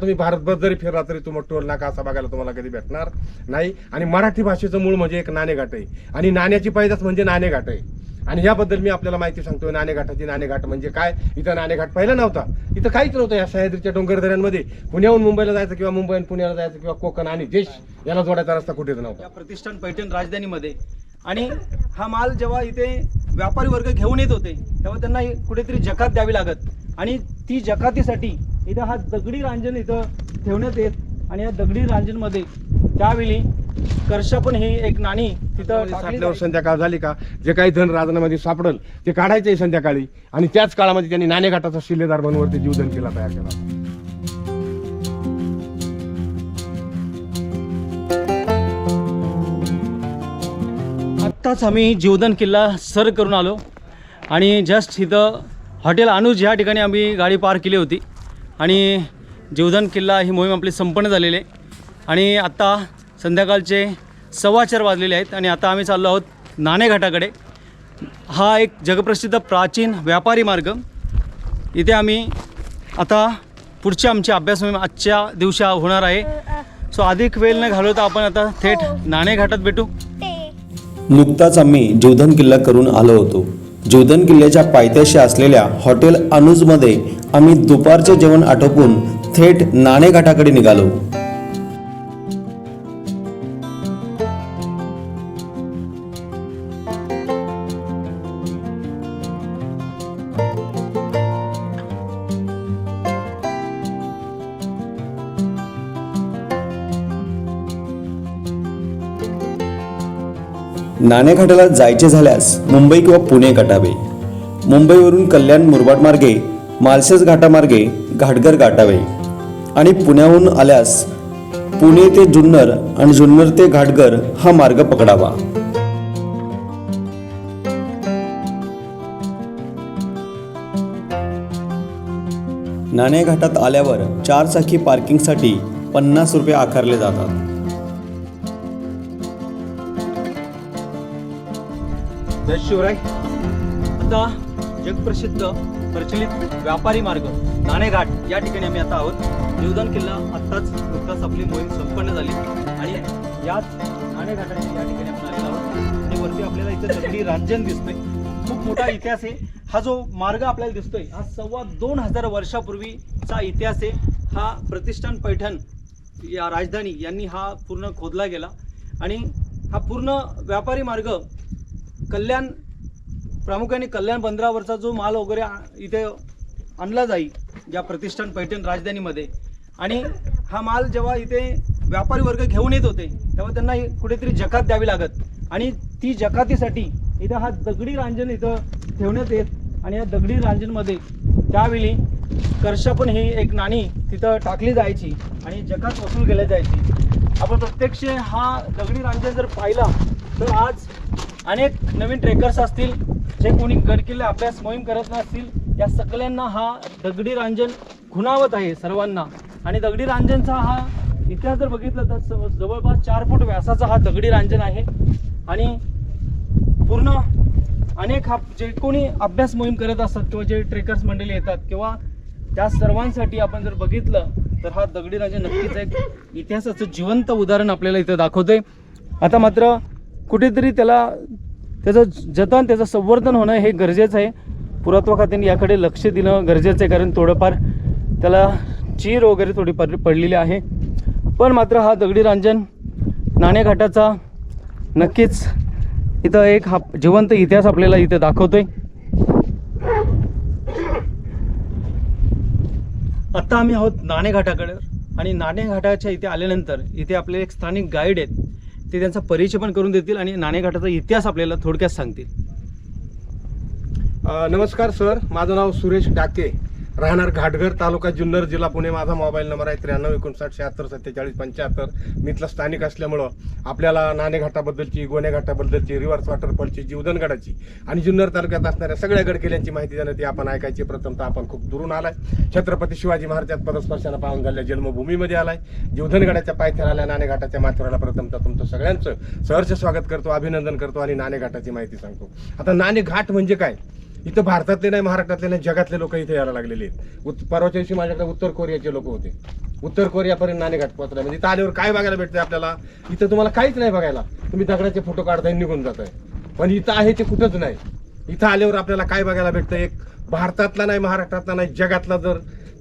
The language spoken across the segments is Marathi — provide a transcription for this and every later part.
तुम्ही भारतभर जरी फिरला तरी तुम्हाला टोल नाका असा बघायला तुम्हाला कधी भेटणार नाही? आणि मराठी भाषेचं मूळ म्हणजे एक नाणेघाट आहे. आणि नाण्याची पैदास म्हणजे नाणेघाट आहे. आणि याबद्दल मी आपल्याला माहिती सांगतो नाणेघाटाची नाणेघाट म्हणजे काय? इथं नाणेघाट पहिला नव्हता. इथं काहीच नव्हतं या सह्याद्रीच्या डोंगरदऱ्यांमध्ये. पुण्याहून मुंबईला जायचं किंवा मुंबईहून पुण्याला जायचं किंवा कोकण आणि देश याला जोडायचा रस्ता कुठेच नव्हता. प्रतिष्ठान पैठण राजधानीमध्ये आणि हा माल जेव्हा इथे व्यापारी वर्ग घेऊन येत होते तेव्हा त्यांना कुठेतरी जकात द्यावी लागत. आणि ती जकातीसाठी इथं हा दगडी रांजण इथं ठेवण्यात येत आणि या दगडी रांजणमध्ये त्यावेळी कर्षपण ही एक नाणी तिथं साठल्यावर. संध्याकाळ झाली का? जे काही धन राजनामध्ये सापडल ते काढायचंय संध्याकाळी. आणि त्याच काळामध्ये त्यांनी नाणेघाटाचा शिल्लेदार बनवून वरती जीवधन केला तयार केला. आत्ताच आम्ही जीवदान किल्ला सर करून आलो आणि जस्ट इथं हॉटेल अनुज ह्या ठिकाणी आम्ही गाडी पार केली होती. आणि जीवदान किल्ला ही मोहीम आपली संपन्न झालेली आहे. आणि आत्ता संध्याकाळचे सव्वाचार वाजलेले आहेत आणि आता आम्ही चाललो आहोत नाणेघाटाकडे. हा एक जगप्रसिद्ध प्राचीन व्यापारी मार्ग. इथे आम्ही आता पुढची आमची अभ्यास मोहीम आजच्या दिवशी होणार आहे. सो अधिक वेळ न घालवता आपण आता थेट नाणेघाटात भेटू. नुकताच आम्ही जीवधन किल्ला करून आलो होतो. जीवधन किल्ल्याच्या पायथ्याशी असलेल्या हॉटेल अनुजमध्ये आम्ही दुपारचे जेवण आटोपून थेट नाणेघाटाकडे निघालो. नाणेघाटाला जायचे झाल्यास मुंबई किंवा पुणे गाठावे मुंबईवरून कल्याण मुरबाड मार्गे मालशेज घाटामार्गे घाटघर गाठावे. आणि पुण्याहून आल्यास पुणे ते जुन्नर आणि जुन्नर ते घाटघर हा मार्ग पकडावा. नाणेघाटात आल्यावर चारचाकी पार्किंगसाठी पन्नास रुपये आकारले जातात. जय शिवराय. आता जगप्रसिद्ध प्रचलित व्यापारी मार्ग नाणेघाट. या ठिकाणी आम्ही आता आहोत. जीवदान किल्ला आत्ताच नुकताच आपली मोहीम संपन्न झाली. आणि याच नाणेघाटाच्या या ठिकाणी आपण आलेलो आहोत. आणि वरती आपल्याला इथं दगडी रांजन दिसतोय. खूप मोठा इतिहास आहे. हा जो मार्ग आपल्याला दिसतोय हा सव्वा दोन हजार वर्षापूर्वीचा इतिहास आहे. हा प्रतिष्ठान पैठण या राजधानी यांनी हा पूर्ण खोदला गेला. आणि हा पूर्ण व्यापारी मार्ग कल्याण प्रामुख्याने कल्याण बंदरावरचा जो माल वगैरे इथे आणला जाईल या प्रतिष्ठान पैठण राजधानीमध्ये. आणि हा माल जेव्हा इथे व्यापारी वर्ग घेऊन येत होते तेव्हा त्यांना कुठेतरी जकात द्यावी लागत. आणि ती जकातीसाठी इथं हा दगडी रांजण इथं ठेवण्यात येत आणि या दगडी रांजणमध्ये त्यावेळी कर्षपण ही एक नाणी तिथं टाकली जायची आणि जकात वसूल केल्या जायची. आपण प्रत्यक्ष हा दगडी रांजण जर पाहिला तर आज अनेक नवीन ट्रेकर्स असतील जे कोणी गडकिल्ले अभ्यास मोहीम करत नसतील या सगळ्यांना हा दगडी रांजण खुणावत आहे सर्वांना. आणि दगडी रांजणचा हा इतिहास जर बघितला तर जवळपास चार फूट व्यासाचा हा दगडी रांजण आहे. आणि पूर्ण अनेक हा जे कोणी अभ्यास मोहीम करत असतात किंवा जे ट्रेकर्स मंडळी येतात किंवा त्या सर्वांसाठी आपण जर बघितलं तर हा दगडी राजा नक्कीच एक इतिहासाचं जिवंत उदाहरण आपल्याला इथं दाखवतोय. आता मात्र कुठेतरी त्याला त्याचं जतन त्याचं संवर्धन होणं हे गरजेचं आहे. पुरात्व खात्याने याकडे लक्ष देणं गरजेचं आहे कारण थोडंफार त्याला चीर वगैरे थोडी पड पडलेली आहे. पण मात्र हा दगडी रांजण नाणेघाटाचा नक्कीच इथं एक हा जिवंत इतिहास आपल्याला इथे दाखवतोय. आता आम्ही आहोत नाणेघाटाकडे आणि नाणेघाटाच्या इथे आल्यानंतर इथे आपले एक स्थानिक गाईड आहेत. ते त्यांचा परिचय पण करून देतील आणि नाणेघाटाचा इतिहास आपल्याला थोडक्यात सांगतील. नमस्कार सर. माझं नाव सुरेश डाके. राहणार घाटघर तालुका जुन्नर जिल्हा पुणे. माझा मोबाईल नंबर आहे त्र्याण्णव एकोणसाठ शहात्तर सत्तेचाळीस पंच्याहत्तर. मी स्थानिक असल्यामुळं आपल्याला नाणेघाटाबद्दलची गोणेघाटाबद्दलची रिव्हर्स वॉटरफॉलची जीवधनगडाची आणि जुन्नर तालुक्यात असणाऱ्या सगळ्या गडकिल्ल्यांची माहिती देणं ती आपण ऐकायची. प्रथमतः आपण खूप दुरून आलाय. छत्रपती शिवाजी महाराजात पदस्पर्शानं पाहून झालेल्या जन्मभूमीमध्ये आलाय. जीवधनगडाच्या पायथ्याला आल्या नाणेघाटाच्या माथेराला प्रथमतः तुमचं सगळ्यांचं सहर्ष स्वागत करतो अभिनंदन करतो आणि नाणेघाटाची माहिती सांगतो. आता नाणेघाट म्हणजे काय? इथं भारतातले नाही महाराष्ट्रातले नाही जगातले लोक इथे यायला लागलेले आहेत. परवाच्या दिवशी माझ्याकडे उत्तर कोरियाचे लोक होते. उत्तर कोरियापर्यंत नाणेघाट पोहोचला म्हणजे इथं आल्यावर काय बघायला भेटतंय आपल्याला? इथं तुम्हाला काहीच नाही बघायला. तुम्ही दगडाचे फोटो काढताय आणि निघून जाताय. पण इथं आहे ते कुठंच नाही. इथं आल्यावर आपल्याला काय बघायला भेटतं एक भारतातला नाही महाराष्ट्रातला नाही जगातला जर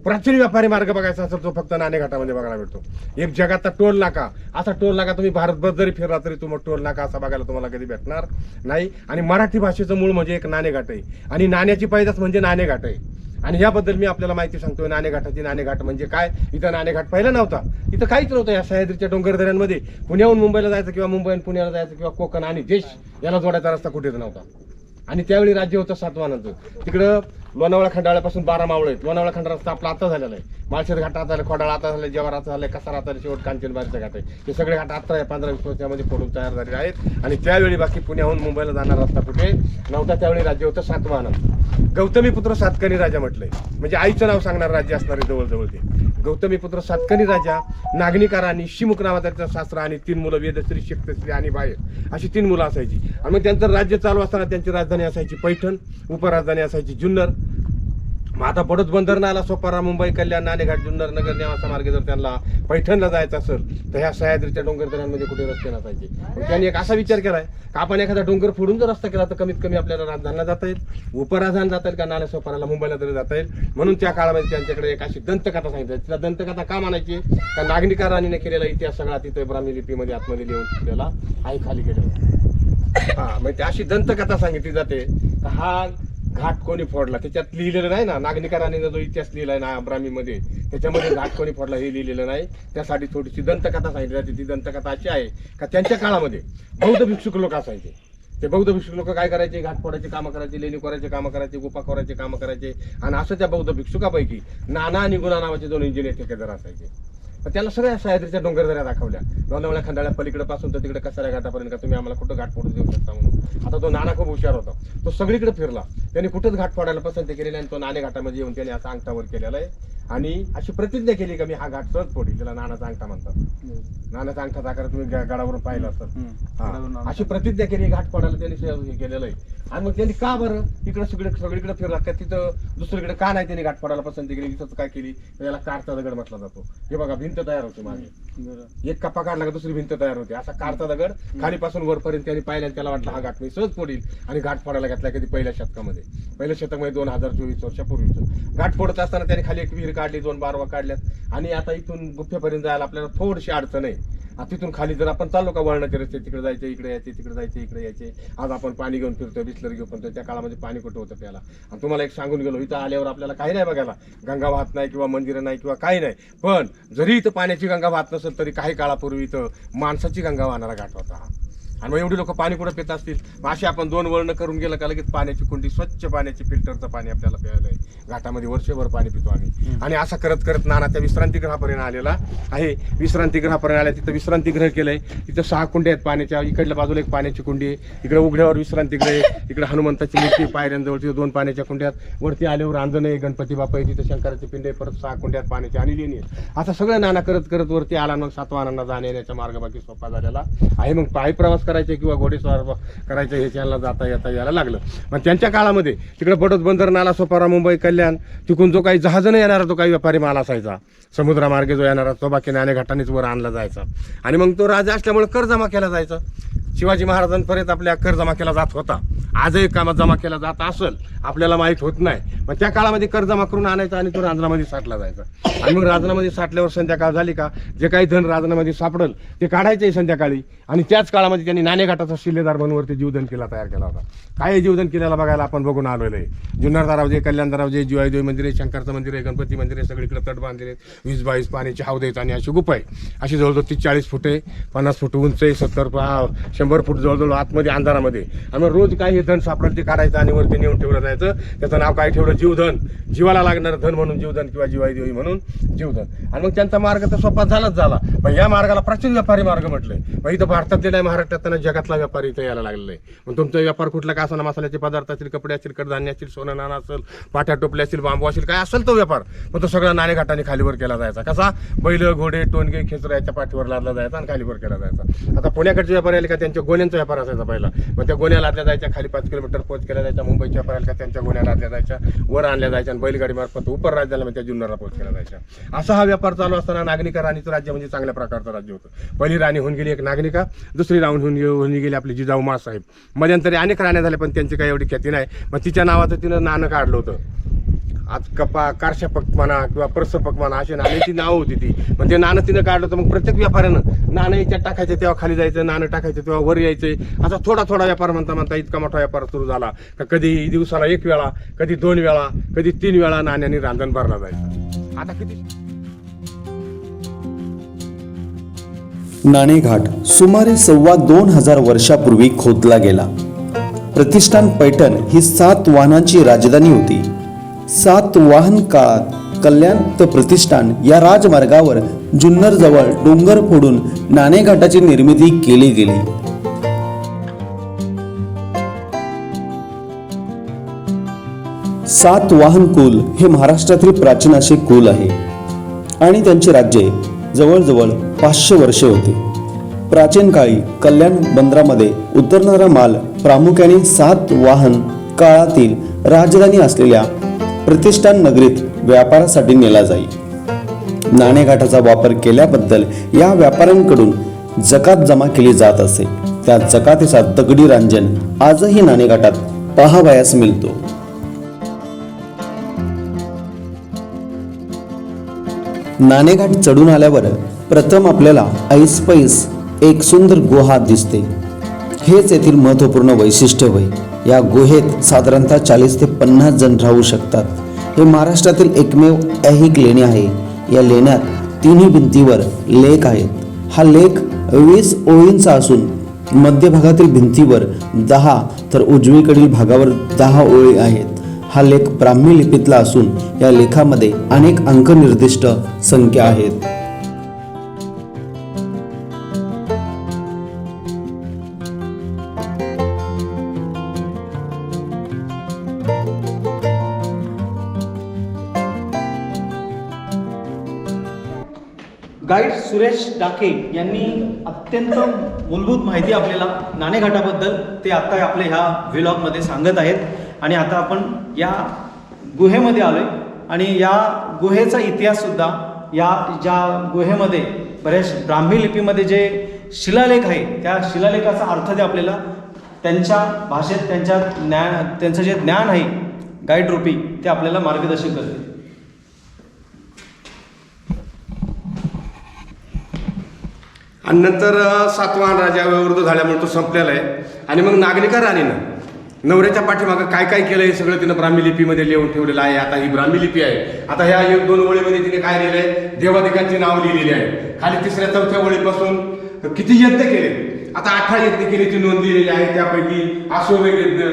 प्राचीन व्यापारी मार्ग बघायचा असेल तो फक्त नाणेघाटामध्ये बघायला भेटतो. एक जगाचा टोल नाका. असा टोल नाका तुम्ही भारतभर जरी फिरला तरी तुम्हाला टोल नाका असा बघायला तुम्हाला कधी भेटणार नाही. आणि मराठी भाषेचं मूळ म्हणजे एक नाणेघाट आहे. आणि नाण्याची पैदास म्हणजे नाणेघाट आहे. आणि याबद्दल मी आपल्याला माहिती सांगतोय. नाणेघाटाची नाणेघाट म्हणजे काय? इथं नाणेघाट पहिला नव्हता. इथं काहीच नव्हतं या सह्याद्रीच्या डोंगरदऱ्यांमध्ये. पुण्याहून मुंबईला जायचं किंवा मुंबईहून पुण्याला जायचं किंवा कोकण आणि देश याला जोडायचा रस्ता कुठेच नव्हता. आणि त्यावेळी राज्य होतं सातवानाचं तिकडं लोणावळा खंडाळ्यापासून बारा मावळे आहेत. लोणावळा खंडाळा रस्ता आपला आता झालेला आहे. माळशेर घाट आता झाला खोडाळा आता झाला जवार आता झालाय कसार आता शेवट कांचनबारीचा घाट आहे. हे सगळे घाट आता आहे पंधरा वीस वर्षामध्ये फोडून तयार झालेले आहेत. आणि त्यावेळी बाकी पुण्याहून मुंबईला जाणारा रस्ता कुठे? नव्हता त्यावेळी राज्य होतं सातवाहन गौतमी पुत्र सातकणी राजा म्हटलंय म्हणजे आईचं नाव सांगणार राज्य असणार आहे जवळजवळ ते. गौतमीपुत्र सातकरी राजा नागनिकारा आणि शिमुख नावाचा त्याचा सासरा आणि तीन मुलं वेदश्री शिक्तश्री आणि बाहेर अशी तीन मुलं असायची. आणि मग त्यांचं राज्य चालू असताना त्यांची राजधानी असायची पैठण उपराजधानी असायची जुन्नर मग आता बडोद बंदर नाला सोपारा मुंबई कल्याण नाणेघाट जुन्नर नगर नेवासा मार्गे जर त्यांना पैठणला जायचं असेल तर ह्या सह्याद्रीच्या डोंगर दऱ्यांमध्ये कुठे रस्ते नसायचे. मग त्यांनी एक असा विचार केलाय का आपण एखादा डोंगर फोडून जर रस्ता केला तर कमीत कमी आपल्याला राजधानला जाता येईल उपराजधान जाता येईल का नाल्या सोपाराला मुंबईला तरी जाता येईल? म्हणून त्या काळामध्ये त्यांच्याकडे एक अशी दंतकथा सांगितली. तिला दंतकथा का मानायची? का नागरिका राणीने केलेला इतिहास सगळा तिथे ब्राह्मी लिपीमध्ये आतमध्ये लिहून ठेवलेला आई खाली गेलेला. हा मग अशी दंतकथा सांगितली जाते. हा घाट कोणी फोडला? त्याच्यात लिहिलेलं नाही ना? नागनिका जो इतिहास लिहिलाय ना अब्रामीमध्ये त्याच्यामध्ये घाट कोणी फोडला हे लिहिलेलं नाही. त्यासाठी थोडीशी दंतकथा सांगितली जाते. ती दंतकथा अशी आहे का त्यांच्या काळामध्ये बौद्ध भिक्षुक लोक असायचे. ते बौद्ध भिक्षुक लोक काय करायचे? घाट फोडायचे कामं करायचे लेणी कोरायचे कामं करायचे गुफा कामं करायचे. आणि असं त्या बौद्ध भिक्षुकापैकी नाना आणि गुणा नावाचे दोन इंजिनियर ठेकेदार असायचे. तर त्याला सगळ्या सह्याद्रीच्या डोंगरदऱ्या दाखवल्या. लोणावळ्या खंडाळ्या पलीकडे पासून तर तिकडे कसाऱ्या घाटापर्यंत का तुम्ही आम्हाला कुठं घाट फोडू देऊ शकता म्हणून. आता तो नाना खूप हुशार होता. तो सगळीकडे फिरला. त्यांनी कुठंच घाट फोडायला पसंत केलेली आणि तो नाणे घाटामध्ये येऊन त्याने असा अंगठावर केलेला आहे. आणि अशी प्रतिज्ञा केली का मी हा घाट सहज फोडील त्याला नानाचा अंगठा म्हणतात. नानाचा अंगठा आकार तुम्ही गडावरून पाहिला असतात हा. अशी प्रतिज्ञा केली घाट फोडायला त्यांनी हे केलेलं आहे. आणि मग त्यांनी का बरं? इकडे सगळीकडे सगळीकडे फिरला. का तिथं दुसरीकडे का नाही त्यांनी घाट फोडायला पसंती केली? इथं काय केली? तर याला कारचा दगड म्हटला जातो. हे बघा भिंत तयार होते मागे एक कप्पा काढला का दुसरी भिंत तयार होते. असा कारचा दगड खालीपासून वरपर्यंत त्यांनी पाहिल्या त्याला वाटलं हा घाट मी सहज फोडील आणि घाट फोडायला घातला कधी पहिल्या शतकामध्ये. पहिल्या शतकामध्ये दोन हजार चोवीस वर्षापूर्वीचं घाट फोडत असताना त्यांनी खाली एक विहीर काढली दोन बारवा काढल्यात. आणि आता इथून गुफेपर्यंत जायला आपल्याला थोडीशी अडचण आहे. आता तिथून खाली जर आपण चाललो का वळणाचे रस्ते तिकडे जायचे इकडे यायचे तिकडे जायचे इकडे यायचे आज आपण पाणी घेऊन फिरतोय बिस्लर घेऊन फिरतोय त्या काळामध्ये पाणी कुठं होतं त्याला आणि तुम्हाला एक सांगून गेलो इथं आल्यावर आपल्याला काही नाही बघायला. गंगा वाहत नाही किंवा मंदिरं नाही किंवा काही नाही. पण जरी इथं पाण्याची गंगा वाहत नसेल तरी काही काळापूर्वी इथं माणसाची गंगा वाहणारा घाट होता. हा. आणि मग एवढी लोक पाणी कुठं पित असतील? मग अशी आपण दोन वर्ण करून गेलं का लगेच पाण्याची कुंडी स्वच्छ पाण्याची फिल्टरचं पाणी आपल्याला प्यायला आहे घाटामध्ये वर्षभर पाणी पितो आम्ही. आणि असं करत करत नाना त्या विश्रांतीगृहापर्यंत आलेला आहे. विश्रांतीगृहापर्यंत आल्या तिथं विश्रांतीगृह केलंय. तिथं सहा कुंड्या आहेत पाण्याच्या. इकडल्या बाजूला एक पाण्याची कुंडी आहे. इकडे उघड्यावर विश्रांतीगृह आहे. इकडे हनुमंताची मूर्ती पायऱ्यांजवळ. तिथं दोन पाण्याच्या कुंड्यात वरती आल्यावर आहे गणपती बाप्पा आहे तिथं शंकराची पिंड आहे. परत सहा कुंड्यात पाण्याची आणि लेणी आहे असं सगळं नाना करत करत वरती आला मग सातवा आनंदा जाण्या येण्याचा मार्ग बाकी सोपा झालेला आहे. मग पायी प्रवास करायचे किंवा घोडेस्वार करायचं ह्याच्याला जाता येता यायला लागलं. मग त्यांच्या काळामध्ये तिकडे बडोद बंदर नाला सोपारा मुंबई कल्याण तिकडून जो काही जहाजनं येणारा तो काही व्यापारी माल असायचा. समुद्रामार्गे जो येणारा तो बाकी नाणेघाटानेच वर आणला जायचा. आणि मग तो राजा असल्यामुळे कर जमा केला जायचा. शिवाजी महाराजांपर्यंत आपल्या कर जमा केला जात होता. आजही कामात जमा केला जात असेल आपल्याला माहीत होत नाही. मग त्या काळामध्ये कर जमा करून आणायचा आणि तो राजनामध्ये साठला जायचा. आणि मग राजनामध्ये साठल्यावर संध्याकाळ झाली का जे काही धन राजनामध्ये सापडल ते काढायचे संध्याकाळी. आणि त्याच काळामध्ये त्यांनी नाणेघाटाचा शिल्लेदार बनवरती जीवधन किल्ला तयार केला होता. काय जीवधन किल्ल्याला बघायला आपण बघून आलेलो आहे? जुन्नरदारावजे कल्याणदारावजे जिवाईदेवी मंदिर आहे शंकरचं मंदिर आहे गणपती मंदिर आहे सगळीकडे तट बांधले आहेत. वीस बावीस पाण्याची हावदेत आणि अशी गुप आहे. अशी जवळजवळ तीस चाळीस फूट आहे पन्नास फूट उंच आहे सत्तर शंभर शंभर फूट जवळजवळ आतमध्ये अंधारामध्ये. आम्ही रोज काय हे धन सापडेल ते काढायचं आणि वरती नेऊन ठेवलं जायचं. त्याचं नाव काय ठेवलं? जीवधन. जीवाला लागणारं धन म्हणून जीवधन किंवा जिवाईदेवी म्हणून जीवधन. आणि मग त्यांचा मार्ग तर सोपा झालाच झाला. पण या मार्गाला प्राचीन व्यापारी मार्ग म्हटलंय. मग इथं भारतातले नाही महाराष्ट्रात नाही जगातला व्यापारी इथं यायला लागलेला आहे. मग तुमचा व्यापार कुठला? का असं मसाल्याचे पदार्थ असतील कपडे असतील कडधान्य असतील सोनं नाणं असेल पाट्या टोपल्या असतील बांबू असेल काय असेल तो व्यापार. मग तो सगळा नाणेघाटाने खालीवर केला जायचा. कसा? बैल घोडे टोनगे खेचरा याच्या पाठीवर लादला जायचा आणि खालीवर केला जायचा. आता पुण्याकडचे व्यापारी आले का? त्यांच्या गोण्यांचा व्यापार असायचा पहिला. मग त्या गोण्या लादल्या जायच्या खाली पाच किलोमीटर पोच केल्या जायच्या मुंबईच्या पर्यंत त्यांच्या गुन्ह्या लादल्या जायच्या वर आणल्या जायच्या आणि बैलगाडीमार्फत उपर राज्याला म्हणजे त्या जुन्नरला पोच केल्या जायच्या. असा हा व्यापार चालू असताना नागरिका राणीचं राज्य म्हणजे चांगल्या प्रकारचं राज्य होतं. पहिली राणी होऊन गेली एक नागरिका दुसरी राहून होऊन होऊन गेली आपली जिजाऊ मासाहेब. मध्यंतरी अनेक राण्या झाल्या पण त्यांची काही एवढी ख्याती नाही. मग तिच्या नावाचं तिनं नाणं काढलं होतं. आज कपा कारशापक म्हणा किंवा प्रसपक म्हणा अशी नाण्याची नावं होती ती. म्हणजे नाणं तिनं काढलं होतं. मग प्रत्येक व्यापाऱ्यानं नाणं याच्यात टाकायचं तेव्हा खाली जायचं नाणं टाकायचं तेव्हा वर यायचं. असा थोडा थोडा व्यापार म्हणता म्हणता इतका मोठा व्यापार सुरू झाला. का कधी दिवसाला एक वेळा कधी दोन वेळा कधी तीन वेळा नाण्याने रांजण भरला जायचं. आता किती? नाणेघाट सुमारे सव्वा दोन हजार वर्षापूर्वी खोदला गेला. प्रतिष्ठान पैठण ही सात वाहनांची राजधानी होती. सात वाहन काळात कल्याण ते प्रतिष्ठान या राजमार्गावर जुन्नर जवळ डोंगर फोडून नाणेघाटाची निर्मिती केली गेली. सात वाहन कुल हे महाराष्ट्रातील प्राचीन असे कुल आहे. आणि त्यांचे राज्य जवळजवळ पाचशे वर्षे होते. प्राचीन काळी कल्याण बंदरामध्ये उतरणारा माल प्रामुख्याने सात वाहन काळातील राजधानी असलेल्या प्रतिष्ठान नगरीत व्यापारासाठी नेला जाई नाणेघाटाचा वापर केल्याबद्दल या व्यापाऱ्यांकडून जकात जमा केली जात असे. त्या जकातीचा दगडी रांजन आजही नाणेघाटात पहावयास मिळतो. नाणेघाट चढून आल्यावर प्रथम आपल्याला ऐसपैस एक सुंदर गुहा दिसते. हेच येथील महत्त्वपूर्ण वैशिष्ट्य होय. या गुहेत साधारणतः चाळीस ते पन्नास जण राहू शकतात. हे महाराष्ट्रातील एकमेव ऐहिक लेणी आहे. या लेण्यात तिन्ही भिंतीवर लेख आहेत. हा लेख वीस ओळींचा असून मध्यभागातील भिंतीवर दहा तर उजवीकडील भागावर दहा ओळी आहेत. हा लेख ब्राह्मी लिपीतला असून या लेखामध्ये अनेक अंक निर्दिष्ट संख्या आहेत. गाईड सुरेश डाके यांनी अत्यंत मूलभूत माहिती आपल्याला नाणेघाटाबद्दल ते आता आपल्या ह्या व्हिलॉगमध्ये सांगत आहेत. आणि आता आपण या गुहेमध्ये आलो आहे आणि या गुहेचा इतिहाससुद्धा या ज्या गुहेमध्ये बऱ्याच ब्राह्मी लिपीमध्ये जे शिलालेख आहे त्या शिलालेखाचा अर्थ ते आपल्याला त्यांच्या भाषेत त्यांच्या ज्ञान त्यांचं जे ज्ञान आहे गाईड रूपी ते आपल्याला मार्गदर्शन करते. आणि नंतर सातवाहन राजा विरुद्ध झाल्यामुळे तो संपलेला आहे. आणि मग नागरिका राणीनं नवऱ्याच्या पाठीमागं काय काय केलं हे सगळं तिनं ब्राह्मी लिपीमध्ये लिहून ठेवलेलं आहे. आता ही ब्राह्मी लिपी आहे. आता ह्या एक दोन ओळीमध्ये तिने काय लिहिलंय? देवाधिकांची नाव लिहिलेली आहे. खाली तिसऱ्या चौथ्या ओळीपासून किती यज्ञ केले? आता अठरा यज्ञ ती नोंद दिलेली आहे त्यापैकी अश्वमेघ यज्ञ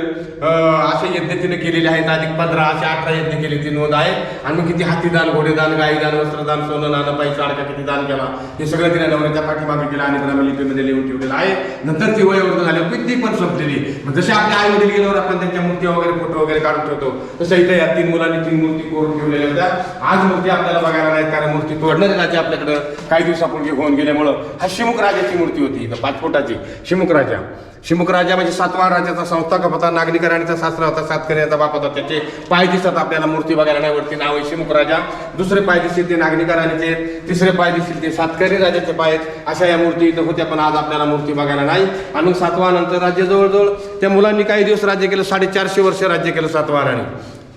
असे यज्ञ तिने केलेले आहेत. अधिक पंधरा असे अठरा यज्ञ केल्याची नोंद आहे आणि मग किती हातीदान घोडेदान गाईदान वस्त्रदान सोनं नाणं पैसा अडका किती दान केला हे सगळं तिने नवऱ्याच्या पाठीमागे केलं आणि ग्रामीण लिपीमध्ये लिहून ठेवलेलं आहे. नंतर ती वयोवृद्ध झाल्यावर किती पण संपलेली. मग जसे आपल्या आई वडील गेल्यावर आपण त्यांच्या मूर्ती वगैरे फोटो वगैरे काढून ठेवतो. तसं इथे या तीन मुलांनी तीन मूर्ती कोरून ठेवलेल्या होत्या. आज मूर्ती आपल्याला बघायला नाहीत कारण मूर्ती तोडण्यात राजे आपल्याकडं. काही दिवसापूर्वी होऊन गेल्यामुळं. हा शिमुख राजाची मूर्ती होती. इथं पाच फुटाची शिमुख राजा. शिमुख राजा म्हणजे सातवा राजाचा संस्थापक होता? नागरिक राणीचा सासरा होता सातकऱ्याचा बाप होता. त्याचे पाय दिसतात आपल्याला मूर्ती बघायला नाही वरती नाव आहे शिमुख राजा. दुसरे पाय दिसतील ते नागरिक तिसरे पाय दिसतील ते सातकरी राजाचे पाय आहेत. अशा या मूर्ती इथं होत्या पण आज आपल्याला मूर्ती बघायला नाही. आणि मग सातवा नंतर राज्य जवळजवळ त्या मुलांनी काही दिवस राज्य केलं? साडेचारशे वर्ष राज्य केलं सातवा राणी.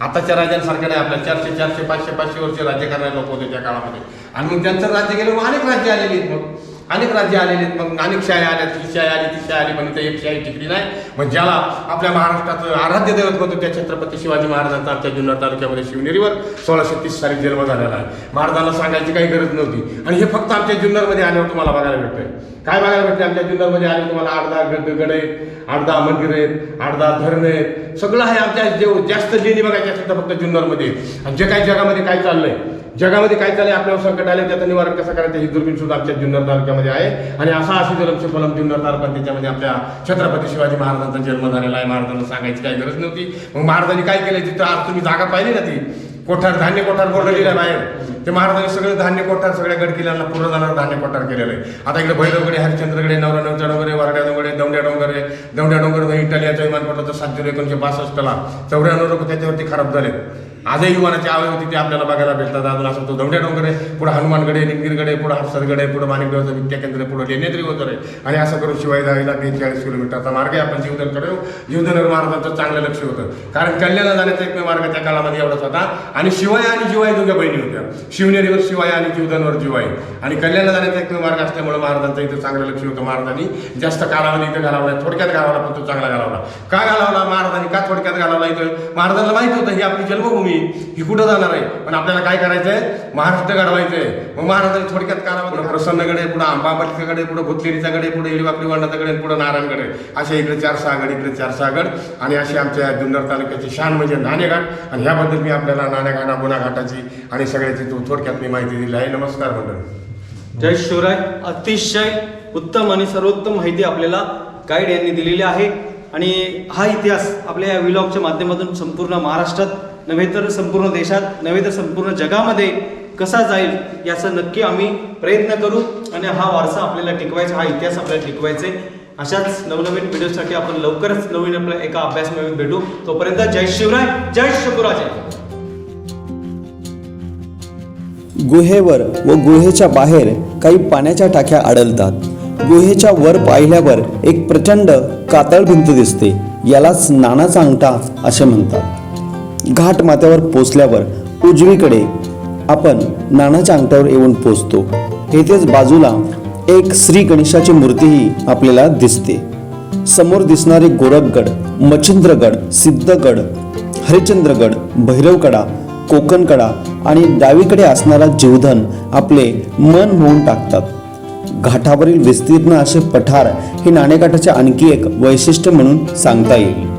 आताच्या राजांसारखं नाही आपल्या चारशे चारशे पाचशे पाचशे वर्ष राज्य करणारे लोक होते त्या काळामध्ये. आणि मग त्यांचं राज्य केलं मग अनेक राज्य आलेली आहेत मग. अनेक राज्य आलेले आहेत. मग अनेक शाळा आल्या ही शाळा आली ती शाळा आली पण इथं एक शाही टिकली नाही. मग ज्याला आपल्या महाराष्ट्राचं आराध्य दैवत होतं त्या छत्रपती शिवाजी महाराजांचा आमच्या जुन्नर तालुक्यामध्ये शिवनेरीवर सोळाशे तीस साली जन्म झालेला आहे. महाराजांना सांगायची काही गरज नव्हती. आणि हे फक्त आमच्या जुन्नरमध्ये आल्यावर तुम्हाला बघायला भेटतंय. काय बघायला भेटते आमच्या जुन्नरमध्ये आले तुम्हाला आठ दहा गड गड आहेत आठ दहा मंदिर आहेत आठ दहा धरण आहेत. सगळं आहे आमच्या जे जास्त लेणी बघायची असतात तर फक्त जुन्नरमध्ये. आणि जे काही जगामध्ये काय चाललंय? जगामध्ये काय चाललंय आपल्यावर संकट आले त्याचं निवारण कसं करायचं ही दुर्बीण सुद्धा आमच्या जुन्नर तालुक्यामध्ये आहे. आणि असा अशी जलमचे फलम जुन्नर तालुका त्याच्यामध्ये आपल्या छत्रपती शिवाजी महाराजांचा जन्म झालेला आहे. महाराजांना सांगायची काही गरज नव्हती. मग महाराजांनी काय केलं तिथं आज तुम्ही जागा पाहिली ना ती कोठार धान्य कोठार बोर्ड लिहिलं आहे बाहेर. ते महाराजांनी सगळे धान्य कोठार सगळ्या गड किल्ल्यांना पूर्ण जाणार धान्य कोठार केलेलं आहे. आता इकडे भैरवगडे हरिश्चंद्रगडे नवरा नवचा डोंगरे वारड्या डोंगरे दौंड्या डोंगरे दौंड्या डोंगर इटालियाचा विमानपट्टाचं सात जुलै एकोणीशे बासष्टला चौऱ्याण्णव लोक त्याच्यावरती खराब झाले आजही विमानाची आवय होती ते आपल्याला बघायला भेटतात. अजून असं तो दौंड्या आहे पुढे हनुमानगडे निमगिरगडे पुढे हरसरगडे पुढे माणिकदेवाचं विद्या केंद्र पुढे लेण्याद्री वगैरे. आणि असं करून शिवाय दहावीला बेचाळीस किलोमीटरचा मार्ग आहे आपण जीवधनकडे जीवधनगर महाराजांचं चांगलं लक्ष होतं. कारण कल्याणला जाण्याचा एकमेव मार्ग त्या काळामध्ये एवढाच होता. आणि शिवाय आणि जिवाई दोघ्या बहिणी होत्या. शिवनेरीवर शिवाय आणि जीवधनवर जिवाई आणि कल्याणला जाण्याचा एकमेव मार्ग असल्यामुळे महाराजांचं इथं चांगलं लक्ष होतं. महाराजांनी जास्त कालावधी इथं घालवला. थोडक्यात घालवला पण तो चांगला घालवला. का घालवला? महाराजांनी का थोडक्यात घालवला इथं? महाराजांना माहीत होतं ही आपली जन्मभूमी ही कुठं जाणार आहे? पण आपल्याला काय करायचंय? महाराष्ट्र घडवायचंय. मग महाराजांनी थोडक्यात कालावधी पुढं पुढे आंबाबाटीचा पुढे भुतलेरीचा गडे पुढे इडवाकडी वांडाचा पुढं पुढे नारायणगडे असे इकडे चार सहागड इकडे चार सहा गड आणि अशी आमच्या जुन्नर तालुक्याची शान म्हणजे नाणेघाट. आणि ह्याबद्दल मी आपल्याला नाणेघाटा गुन्हा घाटाची आणि सगळ्याची तो थोडक्यात मी माहिती दिली आहे. नमस्कार मंडळ. जय शिवराय. अतिशय उत्तम आणि सर्वोत्तम माहिती आपल्याला गाईड यांनी दिलेली आहे. आणि हा इतिहास आपल्या या विलॉगच्या माध्यमातून संपूर्ण महाराष्ट्रात नव्हे तर संपूर्ण देशात नव्हे तर संपूर्ण जगामध्ये कसा जाईल याचा नक्की आम्ही प्रयत्न करू आणि हा वारसा आपल्याला टिकवायचा हा इतिहास आपल्याला टिकवायचा आहे. अशाच नवनवीन व्हिडिओसाठी आपण लवकरच नवीन आपल्या एका अभ्यास मिळून भेटू. तोपर्यंत जय शिवराय जय शिवराजे गुहेवर व गुहेच्या बाहेर काही पाण्याच्या टाक्या आढळतात. गुहेच्या वर पाहिल्यावर एक प्रचंड कातळ भिंत दिसते. यालाच नानाचा अंगठा असे म्हणतात. घाट माथ्यावर पोचल्यावर उजवीकडे आपण नानाच्या अंगठ्यावर येऊन पोचतो. येथेच बाजूला एक श्री गणेशाची मूर्तीही आपल्याला दिसते. समोर दिसणारे गोरखगड मच्छिंद्रगड सिद्धगड हरिश्चंद्रगड भैरवकडा कोकणकडा आणि डावीकडे असणारा जीवधन आपले मन मोहून टाकतात. घाटावरील विस्तीर्ण असे पठार हे नाणेघाटाचे आणखी एक वैशिष्ट्य म्हणून सांगता येईल.